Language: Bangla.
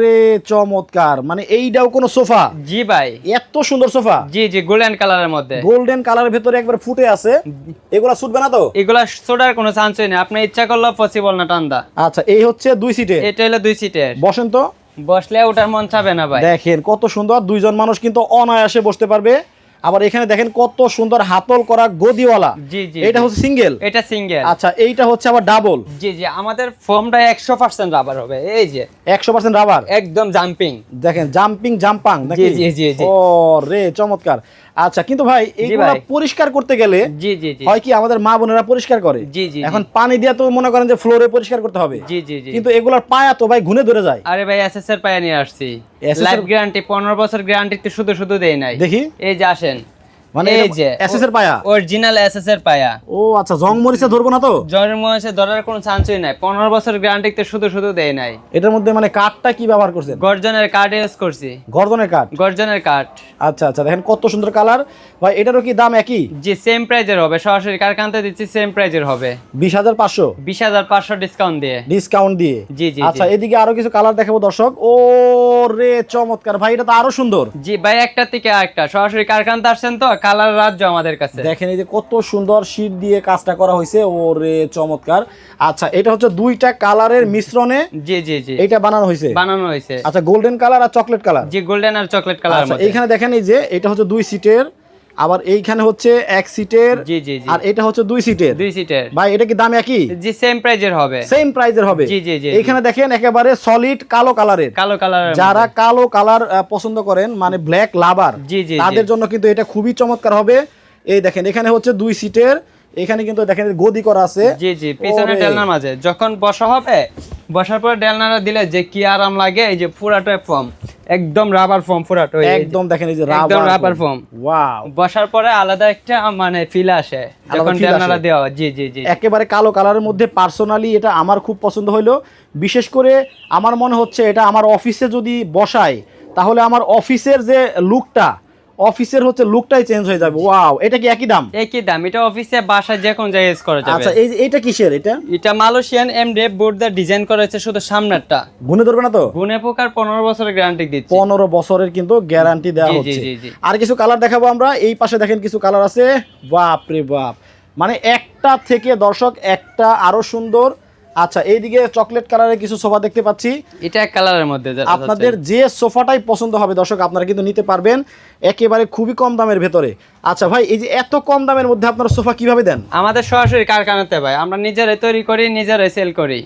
রে চমৎকার। মানে এইটাও কোন সোফা? জি ভাই। এত সুন্দর সোফা? জি জি গোল্ডেন কালারের মধ্যে। গোল্ডেন কালারের ভেতরে একবার ফুটে আছে। এগুলা ছুটবে না তো এগুলা ছোটার কোনো চান্স নেই আপনি ইচ্ছা করলে পসিবল না টান্দা। আচ্ছা এই হচ্ছে দুই সিটে এটা হলো দুই সিটের বসেন তো। বসলে ওটার মন চাবে না ভাই। দেখেন কত সুন্দর। দুইজন মানুষ কিন্তু অনায়াসে বসতে পারবে। আবার এখানে দেখেন কত সুন্দর হাতল করা গদিওয়ালা। জি জি এটা হচ্ছে সিঙ্গেল? এটা সিঙ্গেল। আচ্ছা এইটা হচ্ছে আবার ডাবল? জি জি আমাদের ফর্মটা একশো পার্সেন্ট রাবার হবে এই যে। একশো পার্সেন্ট রাবার একদম জাম্পিং দেখেন জাম্পিং জাম্পাং নাকি? জি, জি, জি। ও রে চমৎকার। আচ্ছা কিন্তু ভাই এইগুলা পরিষ্কার করতে গেলে জি জি জি। হয় কি আমাদের মা বোনেরা পরিষ্কার করে? জি, জি, এখন পানি দিয়ে তো মনে করেন যে ফ্লোরে পরিষ্কার করতে হবে। জি জি জি। কিন্তু এগুলার পায়া তো ভাই ঘুনে ধরে যায়। আরে ভাই এসএস এর পায়ে নিয়ে আসছি। লাইফ গ্যারান্টি পনেরো বছর গ্যারান্টি তো শুধু শুধু দেই নাই। দেখি। এই যে আসেন। মানে এই যে এসএস এর পায়া? অরিজিনাল এসএস এর পায়া। ও আচ্ছা জং মরিচে ধরবো না তো? মনে ধরার কোনো চান্সই নাই। পনেরো বছর গ্যারান্টি তো শুধু শুধু দেয় নাই। এটার মধ্যে মানে কাঠটা কি ব্যবহার করছেন? গর্জনের কার্ড ইউজ করছি। কাঠ গর্জনের কার্ড আচ্ছা আচ্ছা দেখেন কত সুন্দর কালার ভাই এটারও কি দাম একই? জি সেম প্রাইজের হবে। সরাসরি কারখানাতে দিচ্ছি সেম প্রাইজের হবে। বিশ হাজার পাঁচশো? বিশ হাজার পাঁচশো ডিসকাউন্ট দিয়ে। ডিসকাউন্ট দিয়ে? জি, জি, আচ্ছা এদিকে আরও কিছু কালার দেখাবো দর্শক। ও রে চমৎকার। ভাই এটা তো আরও সুন্দর। জি ভাই একটা থেকে আরেকটা। সরাসরি কারখানাতে আসছেন তো? কালার রাজ্য আমাদের কাছে। দেখেন এই যে কত সুন্দর শীট দিয়ে কাজটা করা হয়েছে। ও রে চমৎকার। আচ্ছা এটা হচ্ছে দুইটা কালারের মিশ্রণে জি জি জি। এটা বানানো হয়েছে? বানানো হয়েছে। আচ্ছা গোল্ডেন কালার আর চকলেট কালার জি গোল্ডেন আর চকলেট কালার এখানে দেখেন এই যে এটা হচ্ছে দুই সিটের আবার এইখানে হচ্ছে এক সিটের জি জি আর এটা হচ্ছে দুই সিটের। দুই সিটের। ভাই এটা কি দাম একই? জি সেম প্রাইজের হবে। সেম প্রাইজের হবে। জি, জি, জি, এইখানে দেখেন একেবারে সলিড কালো কালারের কালো কালার যারা কালো কালার পছন্দ করেন মানে ব্ল্যাক লাভার জি, জি। তাদের জন্য কিন্তু এটা খুবই চমৎকার হবে। এই দেখেন এখানে হচ্ছে দুই সিটের। এখানে কিন্তু দেখেন গদি করা আছে। জি জি পিছনে। ডেলনার মাঝে যখন বসা হবে বসার পরে ডেলনাটা দিলে যে কি আরাম লাগে এই যে পুরাটো ফর্ম একদম রাবার ফর্ম পুরাটো একদম দেখেন এই যে একদম রাবার ফর্ম ওয়াও বসার পরে আলাদা একটা মানে ফিল আসে যখন ডেলনাটা দেওয়া। জি জি জি। একেবারে কালো কালারের মধ্যে পার্সোনালি এটা আমার খুব পছন্দ হইল। বিশেষ করে আমার মনে হচ্ছে এটা আমার অফিসে যদি বসাই তাহলে আমার অফিসের যে লুকটা অফিসের হচ্ছে লুকটাই চেঞ্জ হয়ে যাবে। ওয়াও এটা কি একই দাম? একই দাম এটা অফিসে বাসায় যে কোন জায়গায় use করা যাবে। আচ্ছা এই এইটা কিসের এটা? এটা মালয়েশিয়ান এমডেফ বোর্ড দিয়ে ডিজাইন করা হয়েছে শুধু সামনেরটা। গুনে ধরবে না তো? গুনে পোকার পনেরো বছরের গ্যারান্টি দিচ্ছি। পনেরো বছরের কিন্তু গ্যারান্টি দেওয়া হচ্ছে। আর কিছু কালার দেখাবো আমরা। এই পাশে দেখেন কিছু কালার আছে। বাপ রে বাপ। মানে একটা থেকে দর্শক একটা আরও সুন্দর। আচ্ছা এইদিকে চকলেট কালারের কিছু সোফা দেখতে পাচ্ছি। এটা এক কালারের মধ্যে আপনাদের যে সোফাটাই পছন্দ হবে দর্শক আপনারা কিন্তু নিতে পারবেন একেবারে খুবই কম দামের ভেতরে। আচ্ছা ভাই এই যে এত কম দামের মধ্যে আপনারা সোফা কীভাবে দেন? আমাদের সরাসরি কারখানাতে ভাই আমরা নিজেরাই তৈরি করি নিজেরাই সেল করি।